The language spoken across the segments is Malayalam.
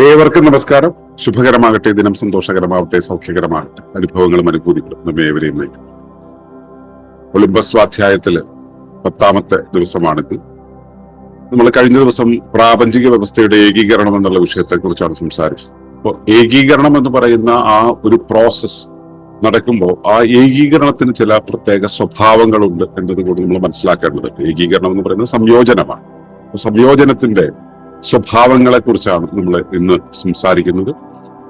ഏവർക്കും നമസ്കാരം. ശുഭകരമാകട്ടെ. ദിനം സന്തോഷകരമാവട്ടെ. സൗഖ്യകരമാകട്ടെ. അനുഭവങ്ങളും അനുഭൂതികളും നമ്മെ ഏവരെയും നയിക്കും. ഒളിമ്പ സ്വാധ്യായത്തിൽ പത്താമത്തെ ദിവസമാണിത്. നമ്മൾ കഴിഞ്ഞ ദിവസം പ്രാപഞ്ചിക വ്യവസ്ഥയുടെ ഏകീകരണം എന്നുള്ള വിഷയത്തെ കുറിച്ചാണ് സംസാരിച്ചത്. അപ്പോൾ ഏകീകരണം എന്ന് പറയുന്ന ആ ഒരു പ്രോസസ് നടക്കുമ്പോൾ ആ ഏകീകരണത്തിന് ചില പ്രത്യേക സ്വഭാവങ്ങളുണ്ട് എന്നത് കൂടി നമ്മൾ മനസ്സിലാക്കേണ്ടതുണ്ട്. ഏകീകരണം എന്ന് പറയുന്നത് സംയോജനമാണ്. സംയോജനത്തിന്റെ സ്വഭാവങ്ങളെ കുറിച്ചാണ് നമ്മൾ ഇന്ന് സംസാരിക്കുന്നത്.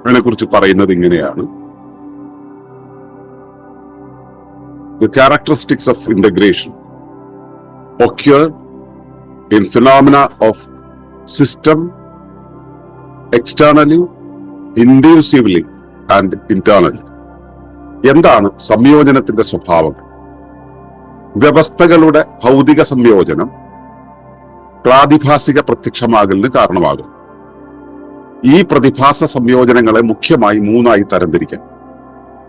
അതിനെക്കുറിച്ച് പറയുന്നത് ഇങ്ങനെയാണ്. The characteristics of integration occur in phenomena of system externally inductively and internally എന്താണ് സംയോജനത്തിന്റെ സ്വഭാവം? വ്യവസ്ഥകളുടെ ഭൗതിക സംയോജനം പ്രാതിഭാസിക പ്രത്യക്ഷമാകലിന് കാരണമാകും. ഈ പ്രതിഭാസ സംയോജനങ്ങളെ മുഖ്യമായി മൂന്നായി തരംതിരിക്കാം.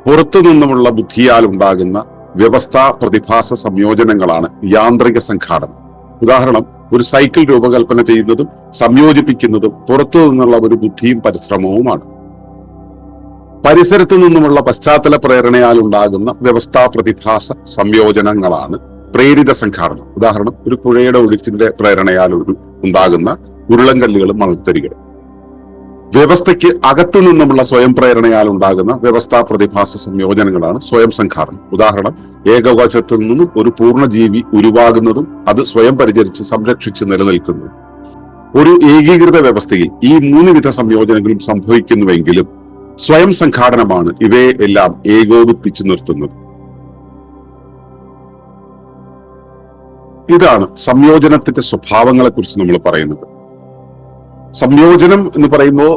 പുറത്തു നിന്നുമുള്ള ബുദ്ധിയാൽ ഉണ്ടാകുന്ന വ്യവസ്ഥാ പ്രതിഭാസ സംയോജനങ്ങളാണ് യാന്ത്രിക സംഘാടനം. ഉദാഹരണം ഒരു സൈക്കിൾ രൂപകൽപ്പന ചെയ്യുന്നതും സംയോജിപ്പിക്കുന്നതും പുറത്തു നിന്നുള്ള ഒരു ബുദ്ധിയും പരിശ്രമവുമാണ്. പരിസരത്തു നിന്നുമുള്ള പശ്ചാത്തല പ്രേരണയാൽ ഉണ്ടാകുന്ന വ്യവസ്ഥാ പ്രതിഭാസ സംയോജനങ്ങളാണ് പ്രേരിത സംഘാടനം. ഉദാഹരണം ഒരു പുഴയുടെ ഒഴുക്കിന്റെ പ്രേരണയാൽ ഉണ്ടാകുന്ന ഉരുളങ്കല്ലുകളും മണത്തരികളും വ്യവസ്ഥയ്ക്ക് അകത്തു നിന്നുമുള്ള സ്വയം പ്രേരണയാൽ ഉണ്ടാകുന്ന വ്യവസ്ഥാ പ്രതിഭാസ സംയോജനങ്ങളാണ് സ്വയം സംഘാടനം. ഉദാഹരണം ഏകവചത്തിൽ നിന്നും ഒരു പൂർണജീവി ഉരുവാകുന്നതും അത് സ്വയം പരിചരിച്ച് സംരക്ഷിച്ച് നിലനിൽക്കുന്നതും. ഒരു ഏകീകൃത വ്യവസ്ഥയിൽ ഈ മൂന്ന് വിധ സംയോജനങ്ങളും സംഭവിക്കുന്നുവെങ്കിലും സ്വയം സംഘാടനമാണ് ഇവയെ എല്ലാം ഏകോപിപ്പിച്ചു നിർത്തുന്നത്. ഇതാണ് സംയോജനത്തിന്റെ സ്വഭാവങ്ങളെ കുറിച്ച് നമ്മൾ പറയുന്നത്. സംയോജനം എന്ന് പറയുമ്പോൾ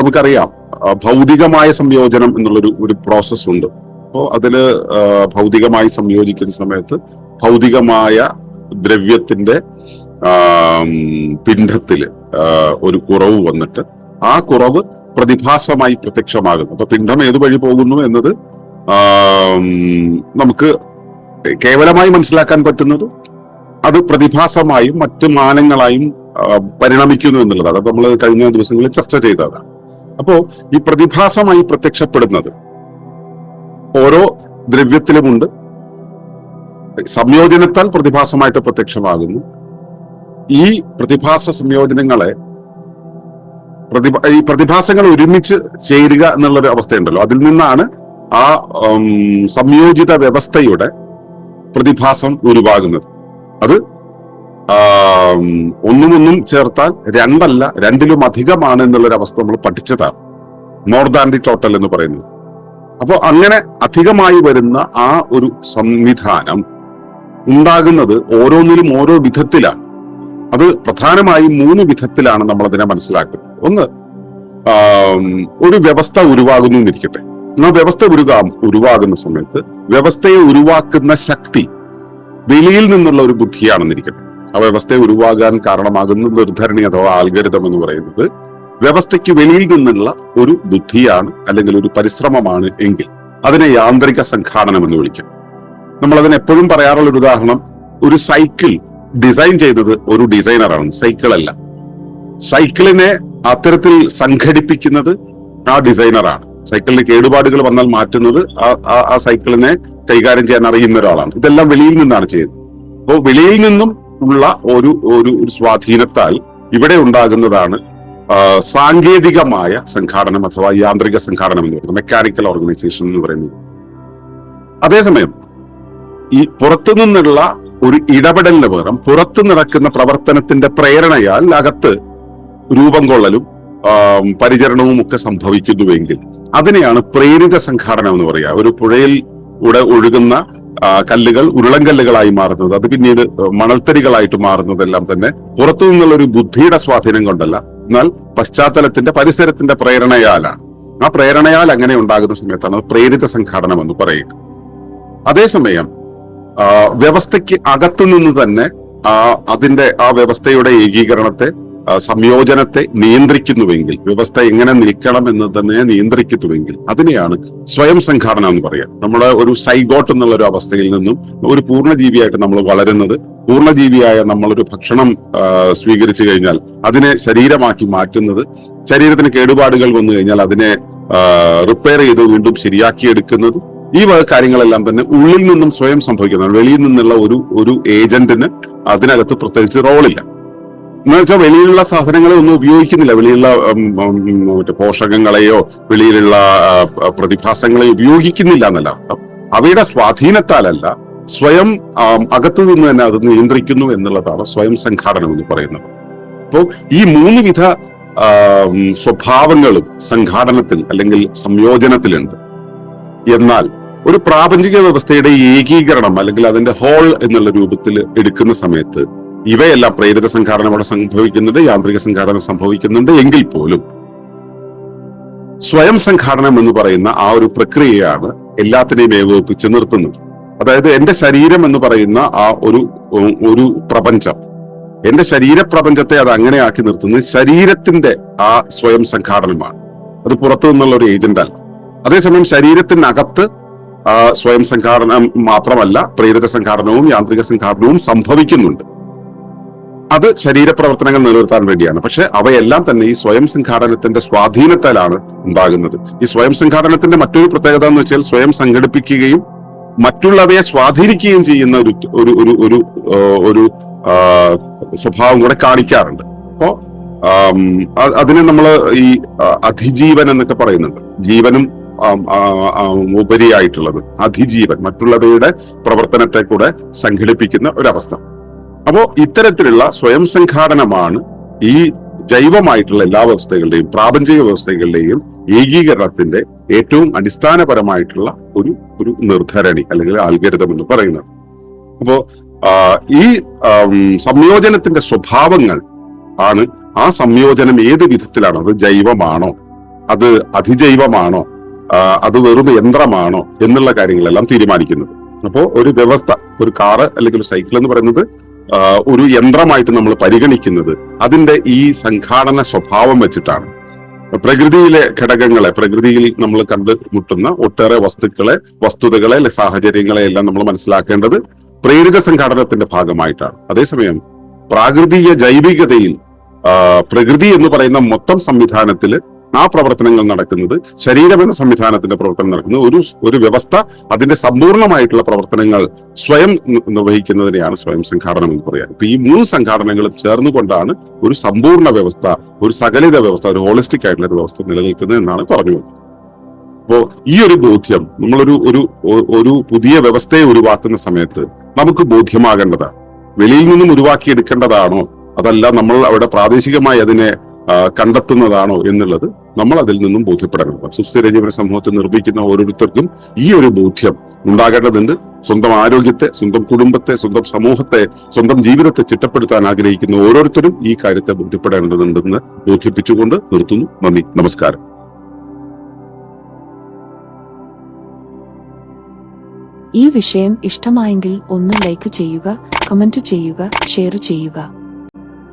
നമുക്കറിയാം ഭൗതികമായ സംയോജനം എന്നുള്ളൊരു ഒരു പ്രോസസ് ഉണ്ട്. അപ്പോൾ അതിൽ ഭൗതികമായി സംയോജിക്കുന്ന സമയത്ത് ഭൗതികമായ ദ്രവ്യത്തിന്റെ പിണ്ഡത്തിൽ ഒരു കുറവ് വന്നിട്ട് ആ കുറവ് പ്രതിഭാസമായി പ്രത്യക്ഷമാകുന്നു. അപ്പൊ പിണ്ഡം ഏത് വഴി പോകുന്നു എന്നത് നമുക്ക് കേവലമായി മനസ്സിലാക്കാൻ പറ്റുന്നത് അത് പ്രതിഭാസമായും മറ്റു മാനങ്ങളായും പരിണമിക്കുന്നു എന്നുള്ളതാണ്. അത് നമ്മൾ കഴിഞ്ഞ ദിവസങ്ങളിൽ ചർച്ച ചെയ്തതാണ്. അപ്പോ ഈ പ്രതിഭാസമായി പ്രത്യക്ഷപ്പെടുന്നത് ഓരോ ദ്രവ്യത്തിലുമുണ്ട്. സംയോജനത്താൽ പ്രതിഭാസമായിട്ട് പ്രത്യക്ഷമാകുന്നു. ഈ പ്രതിഭാസ സംയോജനങ്ങളെ പ്രതിഭ ഈ പ്രതിഭാസങ്ങൾ ഒരുമിച്ച് ചേരുക എന്നുള്ളൊരു അവസ്ഥയുണ്ടല്ലോ. അതിൽ നിന്നാണ് ആ സംയോജിത വ്യവസ്ഥയുടെ പ്രതിഭാസം ഉരുവാകുന്നത്. അത് ഒന്നുമൊന്നും ഒന്നും ഒന്നും ചേർത്താൽ രണ്ടല്ല രണ്ടിലും അധികമാണ് എന്നുള്ളൊരു അവസ്ഥ നമ്മൾ പഠിച്ചതാണ്. മോർ ദാൻ ദി ടോട്ടൽ എന്ന് പറയുന്നത്. അപ്പോൾ അങ്ങനെ അധികമായി വരുന്ന ആ ഒരു സംവിധാനം ഉണ്ടാകുന്നത് ഓരോന്നിലും ഓരോ വിധത്തിലാണ്. അത് പ്രധാനമായും മൂന്ന് വിധത്തിലാണ് നമ്മൾ അതിനെ മനസ്സിലാക്കുന്നത്. ഒന്ന് ഒരു വ്യവസ്ഥ ഉരുവാകുന്നു എന്നിരിക്കട്ടെ. ആ വ്യവസ്ഥ ഉരുകാ ഉരുവാകുന്ന സമയത്ത് വ്യവസ്ഥയെ ഉരുവാക്കുന്ന ശക്തി വെളിയിൽ നിന്നുള്ള ഒരു ബുദ്ധിയാണെന്നിരിക്കട്ടെ. ആ വ്യവസ്ഥയെ ഉരുവാകാൻ കാരണമാകുന്ന നിർദ്ധരണി അഥവാ ആൽഗരിതം എന്ന് പറയുന്നത് വ്യവസ്ഥയ്ക്ക് വെളിയിൽ നിന്നുള്ള ഒരു ബുദ്ധിയാണ് അല്ലെങ്കിൽ ഒരു പരിശ്രമമാണ് എങ്കിൽ അതിനെ യാന്ത്രിക സംഘാടനം എന്ന് വിളിക്കാം. നമ്മൾ അതിന് എപ്പോഴും പറയാറുള്ള ഒരു ഉദാഹരണം ഒരു സൈക്കിൾ ഡിസൈൻ ചെയ്തത് ഒരു ഡിസൈനറാണ് സൈക്കിൾ അല്ല. സൈക്കിളിനെ അത്തരത്തിൽ സംഘടിപ്പിക്കുന്നത് ആ ഡിസൈനറാണ്. സൈക്കിളിന് കേടുപാടുകൾ വന്നാൽ മാറ്റുന്നത് ആ- ആ- ആ സൈക്കിളിനെ കൈകാര്യം ചെയ്യാൻ അറിയുന്ന ഒരാളാണ്. ഇതെല്ലാം വെളിയിൽ നിന്നാണ് ചെയ്യുന്നത്. അപ്പോൾ വെളിയിൽ നിന്നും ഉള്ള ഒരു ഒരു സ്വാധീനത്താൽ ഇവിടെ ഉണ്ടാകുന്നതാണ് സാങ്കേതികമായ സംഘാടനം അഥവാ യാന്ത്രിക സംഘാടനം എന്ന് പറയുന്നത് മെക്കാനിക്കൽ ഓർഗനൈസേഷൻ എന്ന് പറയുന്നത്. അതേസമയം ഈ പുറത്തു നിന്നുള്ള ഒരു ഇടപെടലിന് പകരം പുറത്തു നടക്കുന്ന പ്രവർത്തനത്തിന്റെ പ്രേരണയാൽ അകത്ത് രൂപം കൊള്ളലും പരിചരണവും ഒക്കെ സംഭവിക്കുന്നുവെങ്കിൽ അതിനെയാണ് പ്രേരിത സംഘാടനം എന്ന് പറയുക. ഒരു പുഴയിൽ കൂടെ ഒഴുകുന്ന കല്ലുകൾ ഉരുളൻകല്ലുകളായി മാറുന്നത്. അത് പിന്നീട് മണൽത്തരികളായിട്ട് മാറുന്നതെല്ലാം തന്നെ പുറത്തു നിന്നുള്ള ഒരു ബുദ്ധിയുടെ സ്വാധീനം കൊണ്ടല്ല. എന്നാൽ പശ്ചാത്തലത്തിന്റെ പരിസരത്തിന്റെ പ്രേരണയാലാണ്. ആ പ്രേരണയാൽ അങ്ങനെ ഉണ്ടാകുന്ന സമയത്താണ് അത് പ്രേരിത സംഘാടനം എന്ന് പറയുക അതേസമയം വ്യവസ്ഥയ്ക്ക് അകത്തുനിന്ന് തന്നെ അതിന്റെ ആ വ്യവസ്ഥയുടെ ഏകീകരണത്തെ സംയോജനത്തെ നിയന്ത്രിക്കുന്നുവെങ്കിൽ വ്യവസ്ഥ എങ്ങനെ നിൽക്കണം എന്ന് തന്നെ നിയന്ത്രിക്കുന്നുവെങ്കിൽ അതിനെയാണ് സ്വയം സംഘാടന എന്ന് പറയാം. നമ്മൾ ഒരു സൈഗോട്ട് എന്നുള്ള ഒരു അവസ്ഥയിൽ നിന്നും ഒരു പൂർണജീവിയായിട്ട് നമ്മൾ വളരുന്നത് പൂർണജീവിയായ നമ്മളൊരു ഭക്ഷണം സ്വീകരിച്ചു കഴിഞ്ഞാൽ അതിനെ ശരീരമാക്കി മാറ്റുന്നത് ശരീരത്തിന് കേടുപാടുകൾ വന്നു കഴിഞ്ഞാൽ അതിനെ റിപ്പയർ ചെയ്ത് വീണ്ടും ശരിയാക്കിയെടുക്കുന്നത് ഈ വക കാര്യങ്ങളെല്ലാം തന്നെ ഉള്ളിൽ നിന്നും സ്വയം സംഭവിക്കുന്നതാണ്. വെളിയിൽ നിന്നുള്ള ഒരു ഒരു ഏജന്റിന് അതിനകത്ത് പ്രത്യേകിച്ച് റോളില്ല എന്ന് വെച്ചാൽ വെളിയിലുള്ള സാധനങ്ങളെ ഒന്നും ഉപയോഗിക്കുന്നില്ല. വെളിയിലുള്ള മറ്റേ പോഷകങ്ങളെയോ വെളിയിലുള്ള പ്രതിഭാസങ്ങളെയോ ഉപയോഗിക്കുന്നില്ല എന്നല്ല അർത്ഥം. അവയുടെ സ്വാധീനത്താലല്ല സ്വയം അകത്തു നിന്ന് തന്നെ അത് നിയന്ത്രിക്കുന്നു എന്നുള്ളതാണ് സ്വയം സംഘാടനം എന്ന് പറയുന്നത്. അപ്പോൾ ഈ മൂന്ന് വിധ സ്വഭാവങ്ങളും സംഘാടനത്തിൽ അല്ലെങ്കിൽ സംയോജനത്തിലുണ്ട്. എന്നാൽ ഒരു പ്രാപഞ്ചിക വ്യവസ്ഥയുടെ ഏകീകരണം അല്ലെങ്കിൽ അതിന്റെ ഹോൾ എന്നുള്ള രൂപത്തിൽ എടുക്കുന്ന സമയത്ത് ഇവയെല്ലാം പ്രേരിത സംഘാടനം അവിടെ സംഭവിക്കുന്നുണ്ട് യാന്ത്രിക സംഘാടനം സംഭവിക്കുന്നുണ്ട് എങ്കിൽ പോലും. സ്വയം സംഘാടനം എന്ന് പറയുന്ന ആ ഒരു പ്രക്രിയയാണ് എല്ലാത്തിനെയും ഏകോപിപ്പിച്ച് നിർത്തുന്നത്. അതായത് എന്റെ ശരീരം എന്ന് പറയുന്ന ആ ഒരു ഒരു പ്രപഞ്ചം. എന്റെ ശരീരപ്രപഞ്ചത്തെ അത് അങ്ങനെ ആക്കി നിർത്തുന്നത് ശരീരത്തിന്റെ ആ സ്വയം സംഘാടനമാണ്. അത് പുറത്തു നിന്നുള്ള ഒരു ഏജന്റ് അല്ല. അതേസമയം ശരീരത്തിനകത്ത് സ്വയം സംഘാടനം മാത്രമല്ല പ്രേരിത സംഘാടനവും യാന്ത്രിക സംഘാടനവും സംഭവിക്കുന്നുണ്ട്. അത് ശരീരപ്രവർത്തനങ്ങൾ നിലനിർത്താൻ വേണ്ടിയാണ്. പക്ഷെ അവയെല്ലാം തന്നെ ഈ സ്വയം സംഘാടനത്തിന്റെ സ്വാധീനത്താലാണ് ഉണ്ടാകുന്നത്. ഈ സ്വയം സംഘാടനത്തിന്റെ മറ്റൊരു പ്രത്യേകത എന്ന് വെച്ചാൽ സ്വയം സംഘടിപ്പിക്കുകയും മറ്റുള്ളവയെ സ്വാധീനിക്കുകയും ചെയ്യുന്ന ഒരു ഒരു ഒരു ഒരു ഒരു സ്വഭാവം കൂടെ കാണിക്കാറുണ്ട്. അപ്പോ അതിനെ നമ്മൾ ഈ അതിജീവൻ എന്നൊക്കെ പറയുന്നുണ്ട്. ജീവനും ഉപരിയായിട്ടുള്ളത് അതിജീവൻ മറ്റുള്ളവയുടെ പ്രവർത്തനത്തെ കൂടെ സംഘടിപ്പിക്കുന്ന ഒരവസ്ഥ. അപ്പോ ഇത്തരത്തിലുള്ള സ്വയം സംഘാടനമാണ് ഈ ജൈവമായിട്ടുള്ള എല്ലാ വ്യവസ്ഥകളുടെയും പ്രാപഞ്ചിക വ്യവസ്ഥകളുടെയും ഏകീകരണത്തിന്റെ ഏറ്റവും അടിസ്ഥാനപരമായിട്ടുള്ള ഒരു ഒരു നിർദ്ധരണി അല്ലെങ്കിൽ ആൽഗരിതം എന്ന് പറയുന്നത്. അപ്പോ ഈ സംയോജനത്തിന്റെ സ്വഭാവങ്ങൾ ആണ് ആ സംയോജനം ഏത് വിധത്തിലാണോ? അത് ജൈവമാണോ? അത് അതിജൈവമാണോ? അത് വെറും യന്ത്രമാണോ? എന്നുള്ള കാര്യങ്ങളെല്ലാം തീരുമാനിക്കുന്നത്. അപ്പോ ഒരു വ്യവസ്ഥ ഒരു കാറ് അല്ലെങ്കിൽ ഒരു സൈക്കിൾ എന്ന് പറയുന്നത് ഒരു യന്ത്രമായിട്ട് നമ്മൾ പരിഗണിക്കുന്നത് അതിന്റെ ഈ സംഘാടന സ്വഭാവം വെച്ചിട്ടാണ്. പ്രകൃതിയിലെ ഘടകങ്ങളെ പ്രകൃതിയിൽ നമ്മൾ കണ്ടുമുട്ടുന്ന ഒട്ടേറെ വസ്തുക്കളെ വസ്തുതകളെ സാഹചര്യങ്ങളെ എല്ലാം നമ്മൾ മനസ്സിലാക്കേണ്ടത് പ്രേരിത സംഘാടനത്തിന്റെ ഭാഗമായിട്ടാണ്. അതേസമയം പ്രാകൃതിക ജൈവികതയിൽ പ്രകൃതി എന്ന് പറയുന്ന മൊത്തം സംവിധാനത്തിൽ ആ പ്രവർത്തനങ്ങൾ നടക്കുന്നത് ശരീരം എന്ന സംവിധാനത്തിന്റെ പ്രവർത്തനം നടക്കുന്നത് ഒരു ഒരു വ്യവസ്ഥ അതിന്റെ സമ്പൂർണമായിട്ടുള്ള പ്രവർത്തനങ്ങൾ സ്വയം നിർവഹിക്കുന്നതിനെയാണ് സ്വയം സംഘാടനം എന്ന് പറയാൻ ഇപ്പൊ ഈ മൂന്ന് സംഘാടനങ്ങളും ചേർന്നുകൊണ്ടാണ് ഒരു സമ്പൂർണ വ്യവസ്ഥ ഒരു സകലിത വ്യവസ്ഥ ഒരു ഹോളിസ്റ്റിക് ആയിട്ടുള്ള ഒരു വ്യവസ്ഥ നിലനിൽക്കുന്നത് എന്നാണ് പറഞ്ഞു വന്നത് അപ്പോ ഈ ഒരു ബോധ്യം നമ്മളൊരു ഒരു ഒരു പുതിയ വ്യവസ്ഥയെ ഉരുവാക്കുന്ന സമയത്ത് നമുക്ക് ബോധ്യമാകേണ്ടതാണ്. വെളിയിൽ നിന്നും ഉരുവാക്കിയെടുക്കേണ്ടതാണോ? അതല്ല നമ്മൾ അവിടെ പ്രാദേശികമായി അതിനെ കണ്ടെത്തുന്നതാണോ എന്നുള്ളത് നമ്മൾ അതിൽ നിന്നും ബോധ്യപ്പെടണം സുസ്ഥിര ജീവന സമൂഹത്തെ നിർമ്മിക്കുന്ന ഓരോരുത്തർക്കും ഈ ഒരു ബോധ്യം ഉണ്ടാകേണ്ടതുണ്ട്. സ്വന്തം ആരോഗ്യത്തെ സ്വന്തം കുടുംബത്തെ സ്വന്തം സമൂഹത്തെ സ്വന്തം ജീവിതത്തെ ചിട്ടപ്പെടുത്താൻ ആഗ്രഹിക്കുന്ന ഓരോരുത്തരും ഈ കാര്യത്തെ ബോധ്യപ്പെടേണ്ടതുണ്ടെന്ന് ബോധിപ്പിച്ചുകൊണ്ട് നിർത്തുന്നു. നന്ദി. നമസ്കാരം. ഈ വിഷയം ഇഷ്ടമായെങ്കിൽ ഒന്ന് ലൈക്ക് ചെയ്യുക കമന്റ് ചെയ്യുക ഷെയർ ചെയ്യുക.